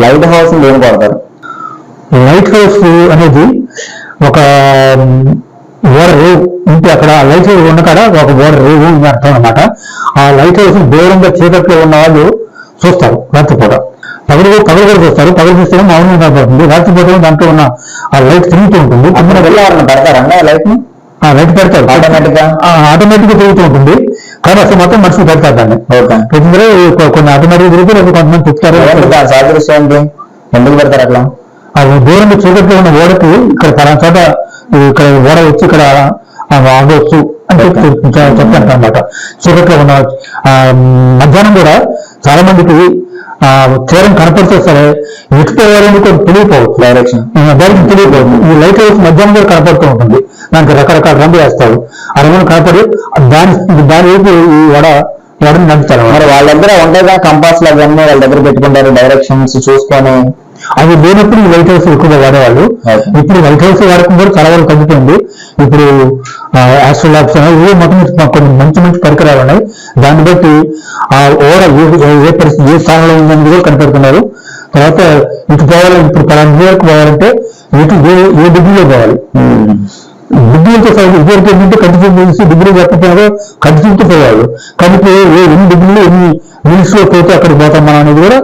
Light house దేని కొడతారు light house అనేది ఒక ఓడర్ ఉంటే అక్కడ లైట్ హౌస్ ఉన్న కాడ ఒక ఓడర్ రేవు అని అర్థం అనమాట ఆ లైట్ హౌస్ దూరంగా చీకట్లో ఉన్న వాళ్ళు చూస్తారు రాత్రిపూట పగలు పగలు కూడా చూస్తారు. పగలు చూస్తే మౌనం కనపడుతుంది. రాత్రిపూట దాంట్లో ఉన్న ఆ లైట్ తిరుగుతూ ఉంటుంది. అక్కడ వెళ్ళి ని ఆ లైట్ పెడతారు ఆటోమేటిక్గా ఆటోమేటిక్గా తిరుగుతూ ఉంటుంది. కానీ అసలు మొత్తం మనుషులు పెడతారు దాన్ని. ఓకే ఎందుకంటే కొన్ని ఆటోమేటిక్ తిరుగుతారు లేదా కొంతమంది దాని సాదృశ్యం ఏంటి? ఎందుకు పెడతారు అట్లా? అది దూరంగా చీకట్లో ఉన్న ఓడకి ఇక్కడ పలానా చోట ఇక్కడ ఓడ వచ్చి ఇక్కడ ఆగవచ్చు అని చెప్తాను అనమాట చీకట్లో ఉన్న మధ్యాహ్నం కూడా చాలా మందికి ఆ, తీరం కనపడితే సరే ఎటు పోవాలని కూడా తెలియపోవచ్చు డైరెక్షన్ డైరెక్ట్ తెలియపోతుంది ఈ లైట్ హౌస్ మధ్యాహ్నం కూడా కనపడుతూ ఉంటుంది. దానికి రకరకాల రంగు వేస్తారు. ఆ రంగులు కనపడి దాని దాని వైపు ఈ వడ వడని నడుపుతారు? మరి వాళ్ళ దగ్గర ఉంటాయిగా కంపాస్ అవన్నీ వాళ్ళ దగ్గర పెట్టుకుంటారు డైరెక్షన్స్ చూసుకొని. అవి లేనప్పుడు లైట్ హౌస్ ఎక్కువగా వాడేవాళ్ళు. ఇప్పుడు లైట్ హౌస్ వాడకం కూడా చాలా వరకు తగ్గిపోయింది. ఇప్పుడు ఆస్ట్రోలాబ్స్ ఇవి మొత్తం కొన్ని మంచి మంచి పరికరాలు ఉన్నాయి. దాన్ని బట్టి ఆ ఓడ ఏ- పరిస్థితి ఏ స్థానంలో ఉందని కూడా కనిపెడుతున్నారు. తర్వాత ఇటు పోవాలి ఇప్పుడు పలానా పోవాలంటే ఇటు ఏ డిగ్రీలో పోవాలి? డిగ్రీలతో సైజ్ ఇదివరకు ఏంటంటే కంటి చూపు తీసి డిగ్రీ చెప్పకపోయినా కంటి చూపుతూ పోయేవాళ్ళు కానీ ఏ ఎన్ని డిగ్రీలు ఎన్ని మినిట్స్లో పోతే అక్కడికి పోతాం మనం అనేది కూడా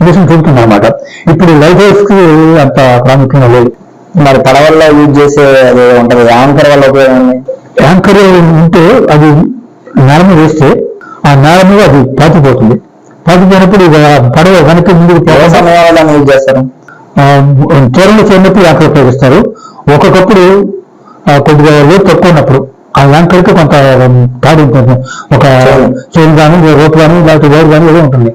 దేశం చూపుతుంది అనమాట ఇప్పుడు హౌస్కి అంత ప్రాముఖ్యంగా లేదు. మరి పడవల్లో యూజ్ చేసే అది ఉంటది. యాంకర్ వల్ల ఉపయోగం? యాంకర్ ఉంటే అది నేల మీద వేస్తే ఆ నేల మీద అది పాతిపోతుంది. పాతిపోయినప్పుడు ఇక పడవ వెనక్కి ముందుకు సమయంలో యూజ్ చేస్తారు? ఆ, తీరంలో చేరినప్పుడు యాంకర్ ఉపయోగిస్తారు. ఒక్కొక్కప్పుడు కొద్దిగా లోతు తక్కువ ఉన్నప్పుడు ఆ యాంకర్కి కొంత తాడు ఉంటుంది. ఒక చైన్. కానీ రోప్ కానీ లేకపోతే వైర్ కానీ ఏదో ఉంటుంది.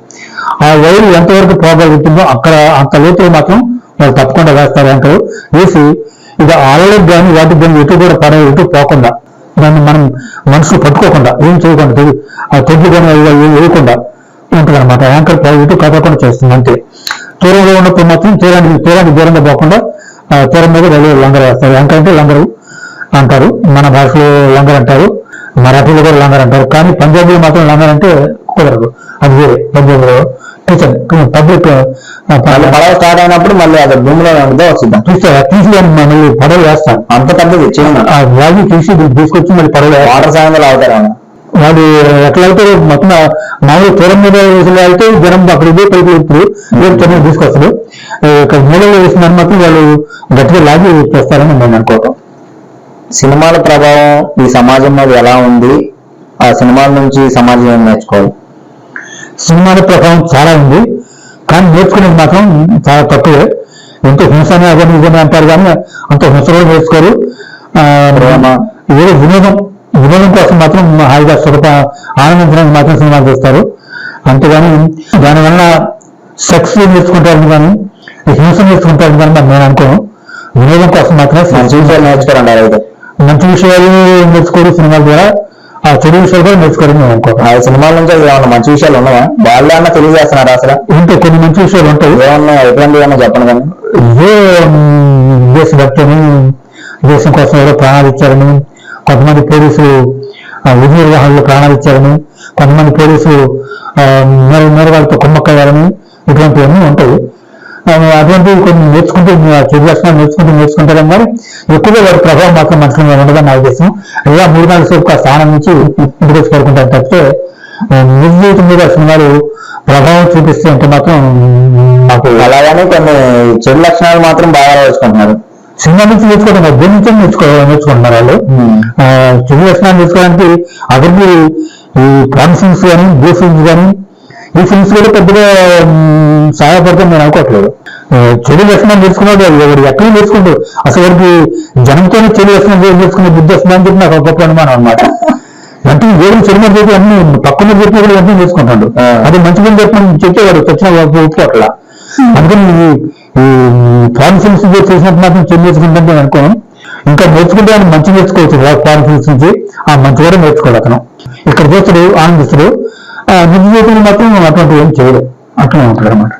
ఆ వైర్ ఎంతవరకు పోగలుగుతుందో అక్కడ అంత లోతులో మాత్రం వాళ్ళు తప్పకుండా వేస్తారు యాంకర్. వేసి ఇక ఆలలకు కానీ వాటికి కానీ ఎటు కూడా పడ ఎటు పోకుండా దాన్ని మనం మనుషులు పట్టుకోకుండా ఏం చేయకుండా ఆ తెడ్లు కానీ వేయకుండా ఉంటుంది అనమాట యాంకర్ ఇటు కదలకుండా చేస్తుంది అంతే. తీరంలో ఉన్నప్పుడు మాత్రం తీరానికి తీరానికి దూరంగా పోకుండా తీరం మీద రైలు లంగర్ వేస్తారు. యాంకర్ అంటే లంగరు. అంటారు. మన భాషలో లంగర్ అంటారు. మరాఠీలో కూడా లంగర్ అంటారు. కానీ పంజాబీలో మాత్రం లంగర్ అంటే కుదరదు. అది వేరే పంజాబీలో. కిచెన్ పబ్లిక్ పడవ స్టార్ట్ అయినప్పుడు మళ్ళీ అది భూమిలో వచ్చిందా తీసి మళ్ళీ పడవ వేస్తాం అంత పెద్దది వ్యాధి తీసి తీసుకొచ్చి మళ్ళీ పడవ. వాటర్ సాయంలో అవుతారా వాడు ఎట్లా అయితే మొత్తం మామూలు తీరం మీద వేసిన వెళ్తే జనం అక్కడ ఇదే పైకి ఇప్పుడు వేరు చెన్నై తీసుకొస్తారు. ఇక్కడ మూలలో వేసిన మాత్రం వాళ్ళు గట్టిగా లాగి తెస్తారని నేను అనుకోవటం. సినిమాల ప్రభావం ఈ సమాజం మీద ఎలా ఉంది? ఆ సినిమాల నుంచి సమాజం ఏం నేర్చుకోవాలి? సినిమాల ప్రభావం చాలా ఉంది. కానీ నేర్చుకునేది మాత్రం చాలా తక్కువే. ఎంతో హింసనే ఇదని అంటారు కానీ అంత హింస కూడా నేర్చుకోరు. ఏదో వినోదం వినోదం కోసం మాత్రం హాయిగా సుఖ ఆనందించడానికి మాత్రం సినిమాలు చూస్తారు అంతేగాని దానివల్ల సెక్స్ నేర్చుకుంటారని కానీ హింస నేర్చుకుంటారని కానీ నేను అనుకోను. వినోదం కోసం మాత్రమే నేర్చుకోరంటారు అయితే. మంచి విషయాలు నేర్చుకోరు సినిమాల ద్వారా ఆ చెడు విషయాలు కూడా నేర్చుకోరని నేను అనుకోను. ఆ సినిమాల నుంచి ఏమన్నా మంచి విషయాలు ఉన్నావా వాళ్ళే అన్న తెలియజేస్తున్నారు అసలు? ఉంటే కొన్ని మంచి విషయాలు ఉంటాయి. ఏమన్నా ఎటువంటి ఏమన్నా చెప్పండి కానీ ఇదే దేశభక్తిని దేశం కోసం ఏదో ప్రాణాలు ఇచ్చారని కొంతమంది పోలీసులు విధి నిర్వహణలో ప్రాణాలు ఇచ్చారని కొంతమంది పోలీసులు మేర మేరవాళ్ళతో కుమ్మక్కయ్యారని ఇటువంటివన్నీ ఉంటాయి. అటువంటివి కొన్ని నేర్చుకుంటే లక్షణాలు నేర్చుకుంటే నేర్చుకుంటారేమో కానీ ఎక్కువగా వాటి ప్రభావం మాత్రం మనుషుల మీద ఉండదని నా ఉద్దేశం ఇలా మూడు నాలుగు సేపు ఆ స్థానం నుంచి ఇంటికి వచ్చి పడుకుంటారు తప్పితే ఆ, నిజ జీవితం మీద సినిమాలు ప్రభావం చూపిస్తే అంటే మాత్రం నాకు అలాగని కొన్ని చెడు లక్షణాలు మాత్రం బాగా నేర్చుకుంటున్నారు. సినిమా నుంచి నేర్చుకోవడం కాదు, దేని నుంచి నేర్చుకో నేర్చుకుంటున్నారు వాళ్ళు? చెడు లక్షణాలు నేర్చుకోవడానికి అక్కడికి ఈ ప్రాన్ ఫిల్మ్స్ కానీ బ్లూ ఫిల్మ్స్ కానీ ఈ ఫిల్మ్స్ కూడా పెద్దగా మ్, సహాయపడతాం నేను అనుకోవట్లేదు. చెడు లక్షణాలు నేర్చుకున్నాడు ఎవరు ఎక్కడ నేర్చుకుంటూ అసలు వాడికి జనంతోనే చెడు లక్షణాలు నేర్చుకునే బుద్ధి వస్తుందని చెప్పి నాకు గొప్ప అనుమానం అనమాట అంటే ఏడు చెడు మంది చెప్పి అన్ని పక్కన చెప్పి కూడా అన్ని నేర్చుకుంటాడు. అది మంచి మంది చెప్పి చెప్తే వాడు వచ్చిన ఒప్పుకోట్లా. అందుకని ఈ ఫారెన్ ఫిల్మ్స్ చేసినట్టు మాత్రం చెడు నేర్చుకుంటే నేను అనుకోను. ఇంకా నేర్చుకుంటే ఆయన మంచి నేర్చుకోవచ్చు ఫారెన్ ఫిల్మ్స్ నుంచి. ఆ మంచి కూడా నేర్చుకోడు అతను. ఇక్కడ చేస్తాడు ఆనందిస్తాడు. నిజ జీవితంలో మాత్రం అటువంటి ఏం చేయడు అట్లా ఉంటాడు అనమాట